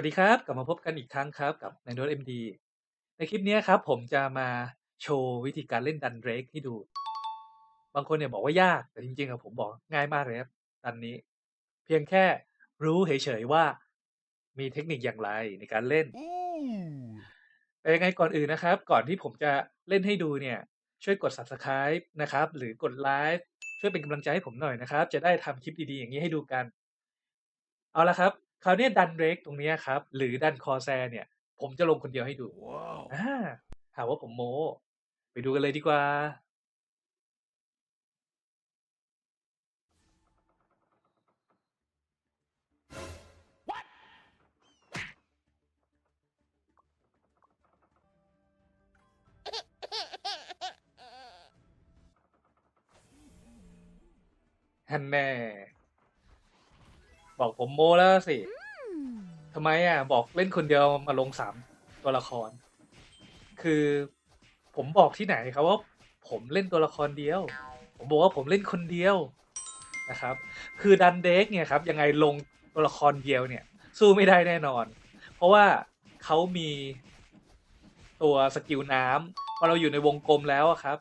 วัสดีครับ กลับมาพบกันอีกครั้งครับกับในโน้ต MD ในคลิปเนี้ยครับ ผมจะมาโชว์วิธีการเล่นดันเรกให้ดู บางคนเนี่ยบอกว่ายากแต่จริงๆอะผมบอกง่ายมากเลยครับดันนี้ เพียงแค่รู้เฉยๆว่ามีเทคนิคอย่างไรในการเล่นแต่ยังไงก่อนอื่นนะครับ ก่อนที่ผมจะเล่นให้ดูเนี่ย ช่วยกด Subscribe นะครับ หรือกดไลค์ช่วยเป็นกำลังใจให้ผมหน่อยนะครับ จะได้ทำคลิปดีๆอย่างนี้ให้ดูกัน เอาละครับ คราวเนี้ยดันเรกตรงเนี้ยครับ หรือดันคอแซเนี่ย ผมจะลงคนเดียวให้ดู Wow. อาหาว่าผมโม้ไปดูกันเลยดีกว่าฮันแน่ บอกผมโม้แล้วสิทำไมอะ บอกเล่นคนเดียวมาลงสามตัวละคร คือผมบอกที่ไหนครับว่าผมเล่นตัวละครเดียว ผมบอกว่าผมเล่นคนเดียวนะครับ คือดันเด็กเนี่ยครับยังไงลงตัวละครเดียวเนี่ย สู้ไม่ได้แน่นอน เพราะว่าเขามีตัวสกิลน้ำพอเราอยู่ในวงกลมแล้วอะครับ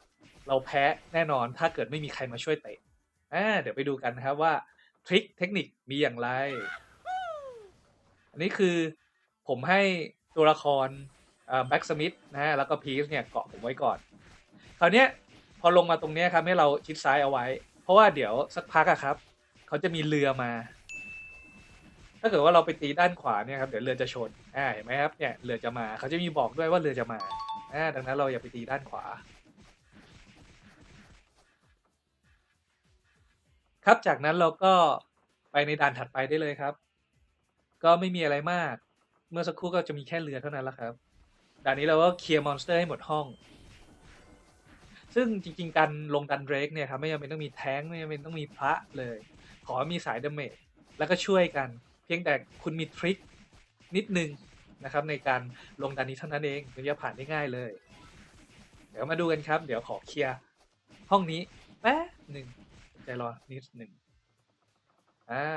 เราแพ้แน่นอนถ้าเกิดไม่มีใครมาช่วยเตะอ่าเดี๋ยวไปดูกันนะครับว่า ทริคเทคนิคมีอย่างไร อันนี้คือผมให้ตัวละครแบ็กสมิธนะฮะแล้วก็พีซเนี่ยเกาะผมไว้ก่อน คราวเนี้ยพอลงมาตรงเนี้ยครับให้เราชิดซ้ายเอาไว้ เพราะว่าเดี๋ยวสักพักอะครับ เขาจะมีเรือมา ถ้าเกิดว่าเราไปตีด้านขวาเนี่ยครับเดี๋ยวเรือจะชนอ่าเห็นไหมครับเนี่ยเรือจะมาเขาจะมีบอกด้วยว่าเรือจะมาอ่าดังนั้นเราอย่าไปตีด้านขวา ครับ จากนั้นเราก็ไปในด่านถัดไปได้เลยครับ ก็ไม่มีอะไรมาก เมื่อสักครู่ก็จะมีแค่เรือเท่านั้นแหละครับ ด่านนี้เราก็เคลียร์มอนสเตอร์ให้หมดห้อง ซึ่งจริง ๆ การลงดันเรกเนี่ยครับไม่จำเป็นต้องมีแท้งไม่จำเป็นต้องมีพระเลย ขอมีสายดาเมจแล้วก็ช่วยกัน เพียงแต่คุณมีทริคนิดนึงนะครับ ในการลงดันนี้เท่านั้นเองถึงจะผ่านได้ง่ายเลย เดี๋ยวมาดูกันครับ เดี๋ยวขอเคลียร์ห้องนี้แป๊บหนึ่ง ใจรอนิดหนึ่งอ่า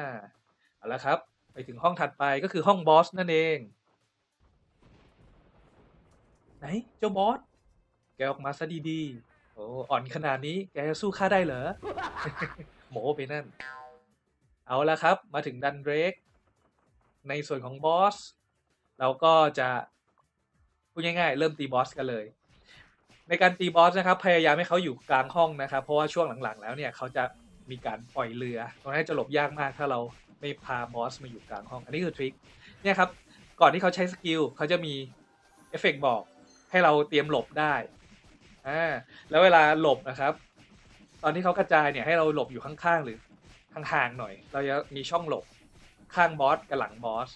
เอาละครับ ไปถึงห้องถัดไปก็คือห้องบอสนั่นเอง ไหนเจ้าบอส แกออกมาซะดีๆ โอ้อ่อนขนาดนี้แกจะสู้ข้าได้เหรอ โหมไปนั่น เอาละครับ มาถึงดันเรก ในส่วนของบอส เราก็จะพูดง่ายๆ เริ่มตีบอสกันเลย ในการตีบอสนะครับ พยายามให้เขาอยู่กลางห้องนะครับ เพราะว่าช่วงหลังๆ แล้วเนี่ยเขาจะมีการปล่อยเรือตรงนั้นจะหลบยากมากถ้าเราไม่พาบอสมาอยู่กลางห้อง อันนี้คือทริคเนี่ยครับก่อนที่เขาใช้สกิลเขาจะมีเอฟเฟกต์บอกให้เราเตรียมหลบได้อ่าแล้วเวลาหลบนะครับ ตอนที่เขากระจายเนี่ยให้เราหลบอยู่ข้างๆหรือห่างๆหน่อย เราจะมีช่องหลบข้างบอสกับหลังบอส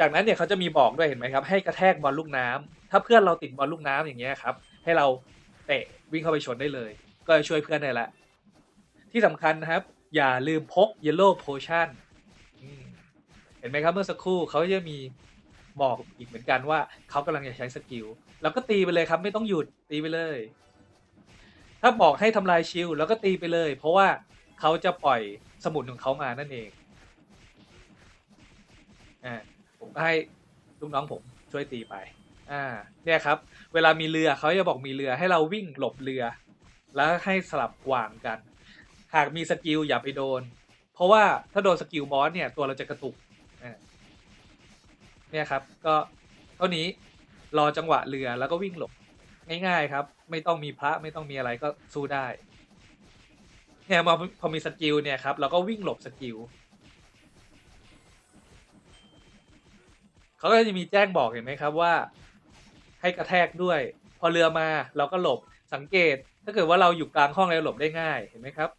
จากนั้นเนี่ยเขาจะมีบอกด้วยเห็นไหมครับ ให้กระแทกบอลลูกน้ำ ถ้าเพื่อนเราติดบอลลูกน้ำอย่างเงี้ยครับ ให้เราเตะวิ่งเข้าไปชนได้เลย ก็จะช่วยเพื่อนได้ละ ที่สำคัญนะครับ อย่าลืมพก Yellow Potion อืมเห็นไหมครับเมื่อสักครู่เขาจะมีบอกอีกเหมือนกันว่าเขากำลังจะใช้สกิลแล้วก็ตีไปเลยครับ ไม่ต้องหยุดตีไปเลย ถ้าบอกให้ทำลายชิลแล้วก็ตีไปเลย เพราะว่าเขาจะปล่อยสมุนของเขามานั่นเองอ่าผมก็ให้ลูกน้องผมช่วยตีไป อ่า เนี่ยครับ เวลามีเรือเขาจะบอกมีเรือให้เราวิ่งหลบเรือ แล้วให้สลับกวางกัน หากมีสกิลอย่าไปโดน เพราะว่าถ้าโดนสกิลบอสเนี่ยตัวเราจะกระตุกเนี่ยครับ ก็เท่านี้รอจังหวะเรือแล้วก็วิ่งหลบง่ายๆครับ ไม่ต้องมีพระไม่ต้องมีอะไรก็สู้ได้ เนี่ยพอพอมีสกิลเนี่ยครับเราก็วิ่งหลบสกิลเขาก็จะมีแจ้งบอกเห็นไหมครับว่า ให้กระแทกด้วย พอเรือมาเราก็หลบสังเกต ถ้าเกิดว่าเราอยู่กลางห้องแล้วหลบได้ง่ายเห็นไหมครับ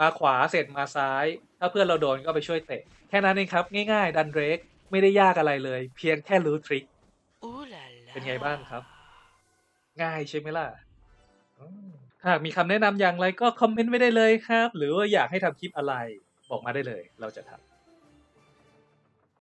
มาขวาเสร็จมาซ้าย ถ้าเพื่อนเราโดนก็ไปช่วยเตะ แค่นั้นเองครับ ง่ายๆ ดันเรกไม่ได้ยากอะไรเลย เพียงแค่รู้ทริค Ooh la la. เป็นไงบ้างครับ ง่ายใช่ไหมล่ะอืมถ้าหากมีคำแนะนำอย่างไรก็คอมเมนต์ไว้ได้เลยครับ หรือว่าอยากให้ทำคลิปอะไร บอกมาได้เลย เราจะทำ